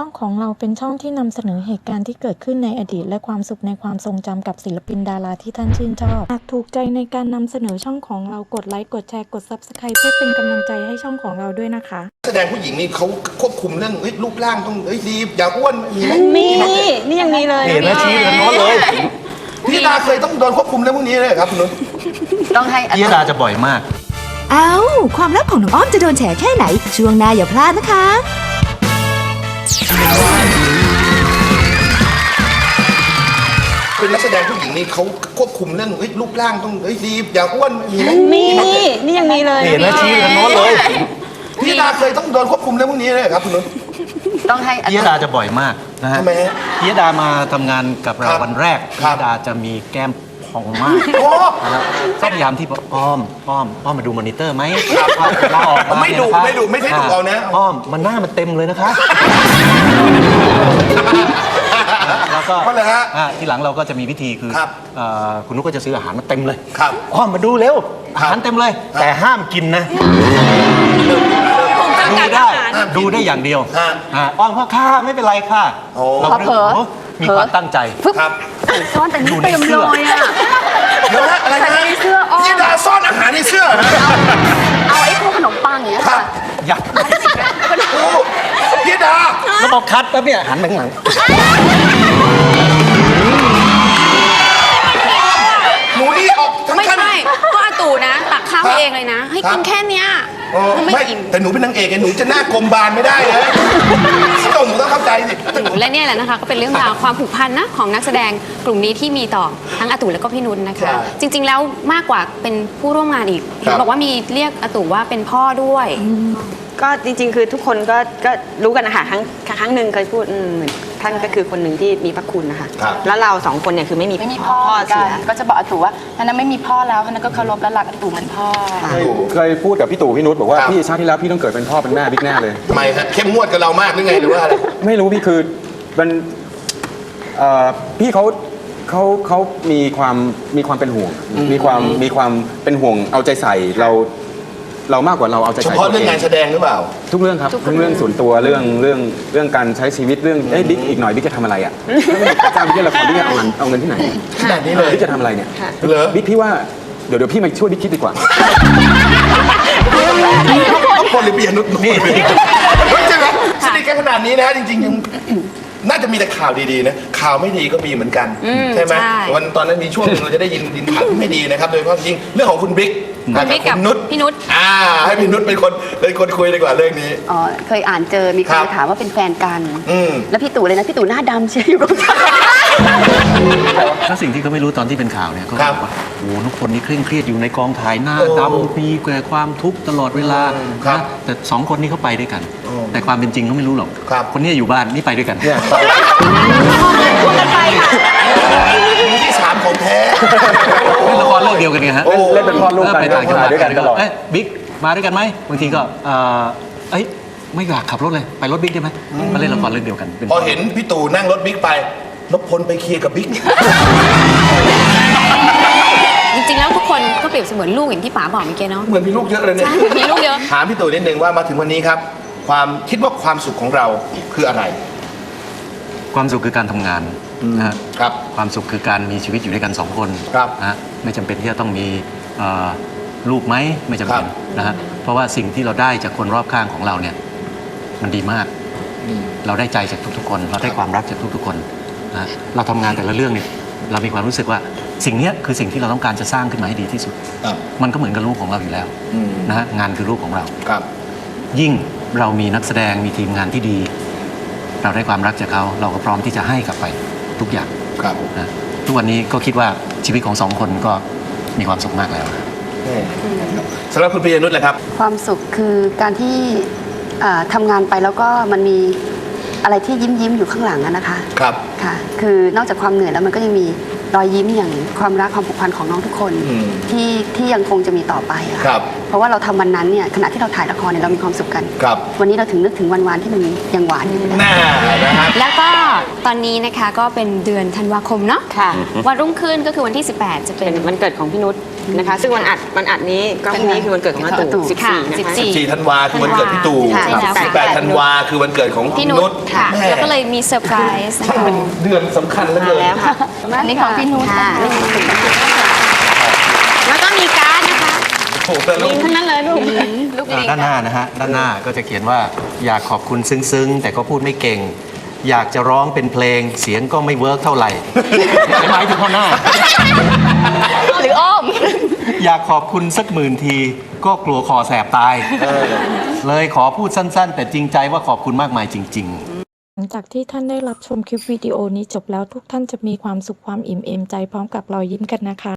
ช่องของเราเป็นช่องที่นำเสนอเหตุการณ์ที่เกิดขึ้นในอดีต และความสุขในความทรงจำกับศิลปินดาราที่ท่านชื่นชอบ หากถูกใจในการนำเสนอช่องของเรากดไลค์กดแชร์กด Subscribe เพื่อเป็นกำลังใจให้ช่องของเราด้วยนะคะ แสดงผู้หญิงนี่เขาควบคุมเรื่องเอ้ยรูปร่างต้องเอ้ยดีอย่าอ้วนมีไหมมีนี่ยังมีเลยเห็นนะชี้กันโน้นเลยพี่ดาเคยต้องโดนควบคุมเรื่องพวกนี้เลยเหรอครับคุณนุชต้องให้พี่ดาจะบ่อยมาก เอา้าความลับของน้องอ้อมจะโดนแฉแค่ไหน ช่วงหน้าอย่าพลาดนะคะ เป็นนักแสดงผู้หญิงนี่เขาควบคุมเรื่องเอ้ยรูปร่างต้องเอ้ยดีอย่าอ้วนมีไหมมี นี่ยังมีเลย เห็นนะชี้กันโน้นเลยพี่ดาเคยต้องโดนควบคุมเรื่องพวกนี้เลยเหรอครับคุณนุชต้องให้พี่ดาจะบ่อยมากนะฮะทำไมฮะพี่ดามาทำงานกับเราครับวันแรกครัพี่บดาจะมีแก้ม พองมากโอ้นะครับก็พยายามที่บอกอ้อมอ้อมอ้อมมาดูมอนิเตอร์ไหมครับเราออกมาไม่ดุเนี่ยนะครับไม่ดุไม่ใช่ดุเอานะ อ้อมมันหน้ามันเต็มเลยนะคะแล้วก็เพราะอะไรฮะอะทีหลังเราก็จะมีวิธีคือครับเอ่อคุณนุกก็จะซื้ออาหารมาเต็มเลยครับอ้อมมาดูเร็วอาหารเต็มเลย แต่ห้ามกินนะดูได้ดูได้อย่างเดียวฮะอ่าอ้อมเขาค่ะไม่เป็นไรค่ะโอ้ เราก็เผลอโอ้มีความตั้งใจครับ ซ่อนแต่นี่เต็มอยู่เลในเสื้อยอะเดี๋ยวนะอะไรนะใส่ในเสื้ออ้อมพี่ดาซ่อนอาหารในเสื้อเหรอเอาไอ้พวกขนมปังอย่างเงี้ยครัค่ะบอยากโอ้พี่ดา แล้วพอคัดปั๊บเนี่ยหันไปข้างหลัง หนูนี่ออกทั้งไม่ขั้น ใช่ก็อาตู่นะ ตักข้าวครับให้เองเลยนะ ให้ครักิบนแค่เนี้ยโอ้มันไม่ไม่อิ่ม แต่หนูเป็นนางเอกไงหนูจะหน้ากลมบานไม่ได้นะพี่โตหนูต้องเข้าใจสิหนู และเนี่ยแหละนะคะก็เป็นเรื่องราวความผูกพันนะของนักแสดงกลุ่มนี้ที่มีต่อทั้งอาตู่แล้วก็พี่นุชนะคะ จริง ๆ แล้วมากกว่าเป็นผู้ร่วมงานอีกเห็นบอกว่ามีเรียกอาตู่ว่าเป็นพ่อด้วย ก็จริง ๆ คือทุกคนก็ก็รู้กันนะคะครั้งครั้งหนึ่งเคยพูดอืมท่านก็คือคนหนึ่งที่มีพระคุณนะคะ ครับแล้วเราสองคนเนี่ยคือไม่มีไม่มีพ่อเสีกันย ก็จะบอกอาตู่ว่าท่านนั้นไม่มีพ่อแล้วท่านนั้นก็เคารพและรักอาตู่เหมือนพ่อเคยพูดกับพี่ตู่พี่นุชบอกว่าครับ พี่ชาติที่แล้วพี่ต้องเกิดเป็นพ่อเป็นแม่บิ๊กแน่เลย ทำไมฮะเข้มงวดกับเรามากหรือไงหรือว่าอะไร ไม่รู้พี่คือ มันเอ่อพี่เขาเขาเขามีความมีความเป็นห่วง มีความมีความเป็นห่วงเอาใจใส่เราเรามากกว่าเราเอาใจเฉใส่พาะตัวเรื่องงานแสดงหรือเปล่า ทุกเรื่องครับทั้งเรื่องส่วนตัวเรื่องเรื่องเรื่องการใช้ชีวิตเรื่องเอ้ยบิ๊กอีกหน่อยบิ๊กจะทำอะไรอะจ้างบิ๊กเล่นละครบิ๊กจะเอาเงินเอาเงินที่ไหนขนาดนี้เลยบิ๊กจะทำอะไรเนี่ยเหรอบิ๊กพี่ว่าเดี๋ยวเดี๋ยวพี่มาช่วยบิ๊กคิดดีกว่า ต้องคนหรือเปลี่ยนนุชนี่ใช่ไหมสนิทกันขนาดนี้นะจริงๆยัง น่าจะมีแต่ข่าวดีๆนะข่าวไม่ดีก็มีเหมือนกันอืมใช่ไหมใช่ วันตอนนั้นมีช่วงหนึงเราจะได้ยินดินข่าวที่ไม่ดีนะครับ โดยเฉพาะยิ่งเรื่องของคุณบิ๊กคุณบิ๊กกับนุชพี่นุช อ่า ให้พี่นุชเป็นคนเป็นคนคุยดีกว่าเรื่องนี้ อ๋อเคยอ่านเจอมีคครันบมาถามว่าเป็นแฟนกัน อืม แล้วพี่ตู่เลยนะ พี่ตู่หน้าดำเชียวอยู่กับฉัน แล้วสิ่งที่เขาไม่รู้ตอนที่เป็นข่าวเนี่ยเขาครับบอกว่าโอ้โหทุกคนนี่เคร่งเครียดอยู่ในกองถ่ายหน้าโอ้ดำมีแต่ความทุกข์ตลอดเวลาครับนะแต่สองคนนี้เขาไปด้วยกันโอ้แต่ความเป็นจริงเขาไม่รู้หรอกครับคนนี้อยู่บ้านนี่ไปด้วยกันเนี่ยมือที่สามของแท้เล่นละครเรื่องเดียวกันไงฮะโอ้เล่นเป็นพ่อลูกกันไปต่างจังหวัดด้วยกันตลอดเอ้ยบิ๊กมาด้วยกันไหมบางทีก็เอ่อเอ้ยไม่อยากขับรถเลยไปรถบิ๊กได้ไหมมาเล่นละครเรื่องเดียวกันเป็นพอเห็นพี่ตู่นั่งรถบิ๊กไป นพพลไปเคลียร์กับบิ๊ก จริงๆแล้วทุกคนก็เปรียบเสมือนลูกอย่างที่ป๋าบอกเมื่อกี้เนาะเหมือนมีลูกเยอะเลยเนี่ย ใช่มีลูกเยอะ ถามพี่ตู่นิดนึงว่ามาถึงวันนี้ครับ ความคิดว่าความสุขของเราคืออะไรความสุขคือการทำงานนะฮะครับ ความสุขคือการมีชีวิตอยู่ด้วยกันสองคนครับนะฮะไม่จำเป็นที่จะต้องมีเอ่อลูกไหมไม่จำเป็นครับ นะฮะเพราะว่าสิ่งที่เราได้จากคนรอบข้างของเราเนี่ยมันดีมาก เราได้ใจจากทุกๆคน เราได้ความรักจากทุกๆคน นะฮะเราทำงานแต่ละเรื่องเนี่ยเรามีความรู้สึกว่าสิ่งเนี้ยคือสิ่งที่เราต้องการจะสร้างขึ้นมาให้ดีที่สุด ครับมันก็เหมือนกับลูกของเราอยู่แล้วอืมนะฮะงานคือลูกของเรา ครับ ยิ่งเรามีนักแสดงมีทีมงานที่ดี เราได้ความรักจากเขาเราก็พร้อมที่จะให้กลับไปทุกอย่างครับนะทุกวันนี้ก็คิดว่าชีวิตของสองคนก็มีความสุขมากแล้วสำหรับคุณปิยนุชแหละครับ ความสุขคือการที่อ่าทำงานไปแล้วก็มันมีอะไรที่ยิ้มยิ้มๆอยู่ข้างหลังอะนะคะ ครับ ค่ะคือนอกจากความเหนื่อยแล้วมันก็ยังมีรอยยิ้มอย่างความรักความผูกพันของน้องทุกคนอืมที่ที่ยังคงจะมีต่อไปอะะ ครับเพ ราะว่าเราทำวันนั้นเนี่ยขณะที่เราถ่ายละครเนี่ยเรามีความสุขกันครับวันนี้เราถึงนึกถึงวันวานที่มันยังหวานอยู่เลยน่านะฮะแล้วก็ตอนนี้นะคะก็เป็นเดือนธันวาคมเนาะค่ะวันรุ่งขึ้นก็คือวันที่ 18 จะเป็เป็นนวันเกิดของพี่นุชนะคะ ซึ่งวันอัดวันอัดนี้ก็พรุ่งนี้คือวันเกิดของอาตู่ค่ะ14นะคะ14 4ธันวาคือวันเกิดพี่ตู่ค่ะ18ธันวาคือวันเกิดของพี่นุชค่ะแม่แล้วก็เลยมีเซอร์ไพรส์นะช่างคะเป็นเดือนสำคัญเหลือมาเกินแล้วค่ะอันนี้ของพี่นุชค่ะแล้วก็มีการ์ดนะคะ โอ้โหแต่ละลิงทั้งนั้นเลยลูกลูกอ่าลิงด้านหน้านะฮะด้านหน้าก็จะเขียนว่าอยากขอบคุณซึ้งๆ แต่ก็พูดไม่เก่ง อยากจะร้องเป็นเพลงเสียงก็ไม่เวิร์กเท่าไหร่หมายถึงข้างหน้า หรืออ้อม อยากขอบคุณสักหมื่นทีก็กลัวคอแสบตาย เลยขอพูดสั้นๆ แต่จริงใจว่าขอบคุณมากมายจริง ๆ หลังจากที่ท่านได้รับชมคลิปวิดีโอนี้จบแล้วทุกท่านจะมีความสุขความอิ่มเอมใจพร้อมกับรอยยิ้มกันนะคะ